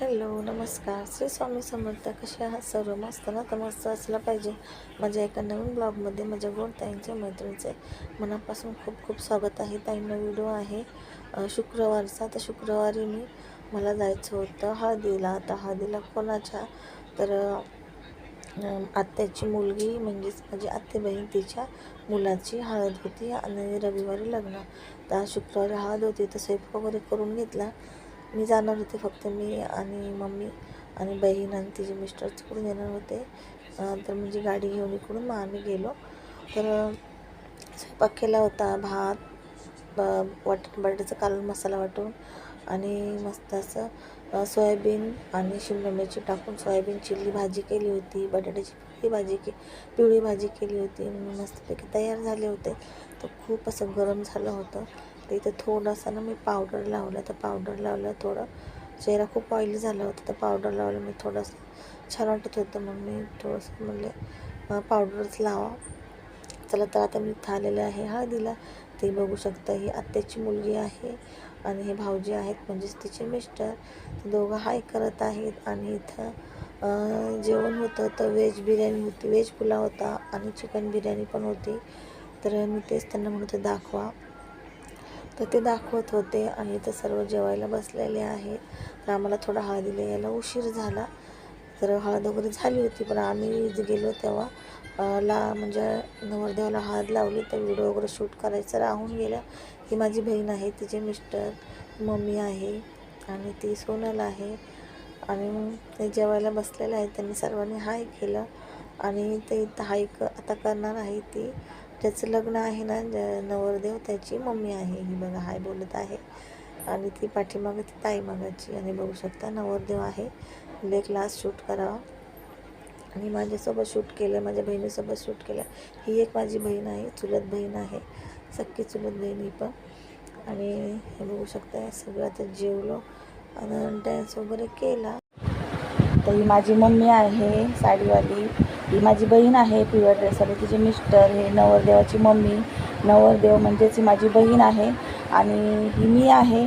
Hello नमस्कार. श्री स्वामी समर्थ कसे आहात? सर्व मस्त ना? तर मस्त असलं पाहिजे. माझ्या एका नवीन ब्लॉगमध्ये माझ्या गोड ताईंच्या मैत्रिणीचे मनापासून खूप खूप स्वागत आहे. ताईंना व्हिडिओ आहे. शुक्रवारचा. तर शुक्रवारी मी मला जायचं होतं हळदीला. तर हळदीला कोणाच्या? तर आत्याची मुलगी म्हणजेच माझी आत्ते बहीण तिच्या मुलाची हळद होती आणि रविवारी लग्न. तर शुक्रवारी हळद होती. तर स्वयंपाक वगैरे करून घेतला. मी जाणार होते फक्त मी आणि मम्मी आणि बहीण आणि तिचे मिस्टर तिकडून येणार होते. तर म्हणजे गाडी घेऊन इकडून मग आम्ही गेलो. तर स्वयंपाक केला होता भात ब- वाटण बटाट्याचा कालून मसाला वाटून आणि मस्त असं सोयाबीन आणि शिमला मिरची टाकून सोयाबीन चिल्ली भाजी केली होती बटाट्याची पिवळी भाजी के पिवळी भाजी केली होती. मस्तपैकी तयार झाले होते. तर खूप असं गरम झालं होतं. तर इथं थोडंसं ना मी पावडर लावलं तर पावडर लावलं थोडं चेहरा खूप ऑइली झाला होता. तर पावडर लावलं मी थोडंसं. छान वाटत होतं. मग मी थोडंसं म्हणले पावडरच लावा. चला तर आता मी इथं आलेले आहे हळदीला ते बघू शकता ही आत्याची मुलगी आहे आणि हे भाऊजी आहेत. म्हणजेच तिचे मिस्टर ते दोघं हाय करत आहेत. आणि इथं जेवण होतं. तर व्हेज बिर्याणी होती. व्हेज पुलाव होता आणि चिकन बिर्याणी पण होती. तर मी तेच त्यांना म्हणतो दाखवा. तर ते दाखवत होते. आणि इथं सर्व जेवायला बसलेले आहेत तर आम्हाला थोडा हळदीला यायला उशीर झाला. तर हळद वगैरे झाली होती पण आम्ही गेलो तेव्हा ला म्हणजे नवरदेवाला हळद लावली. तर व्हिडिओ वगैरे शूट करायचं राहून गेलं. ही माझी बहीण आहे. तिचे मिस्टर मम्मी आहे. आणि ती सोनल आहे. आणि मग ते जेवायला बसलेलं आहे. त्यांनी सर्वांनी हाय केलं. आणि ते इथं हाय क आता करणार आहे ती. ज्याचं लग्न आहे ना नवरदेव त्याची मम्मी आहे. ही बघा हाय बोलत आहे. आणि ती पाठीमागं ती ताई मागाची. आणि बघू शकता नवरदेव आहे. म्हणजे क्लास शूट करावा. आणि माझ्यासोबत शूट केलं माझ्या बहिणीसोबत शूट केलं ही एक माझी बहीण आहे चुलत बहीण आहे. सख्खी चुलत बहीण ही पण. आणि हे बघू शकता सगळं आता जेवलो. आणि डान्स वगैरे केला. तर ही माझी मम्मी आहे साडीवाली. ही माझी बहीण आहे पिवळ्या ड्रेसवाली. तिचे मिस्टर हे नवरदेवाची मम्मी. नवरदेव म्हणजेच ही माझी बहीण आहे. आणि ही मी आहे.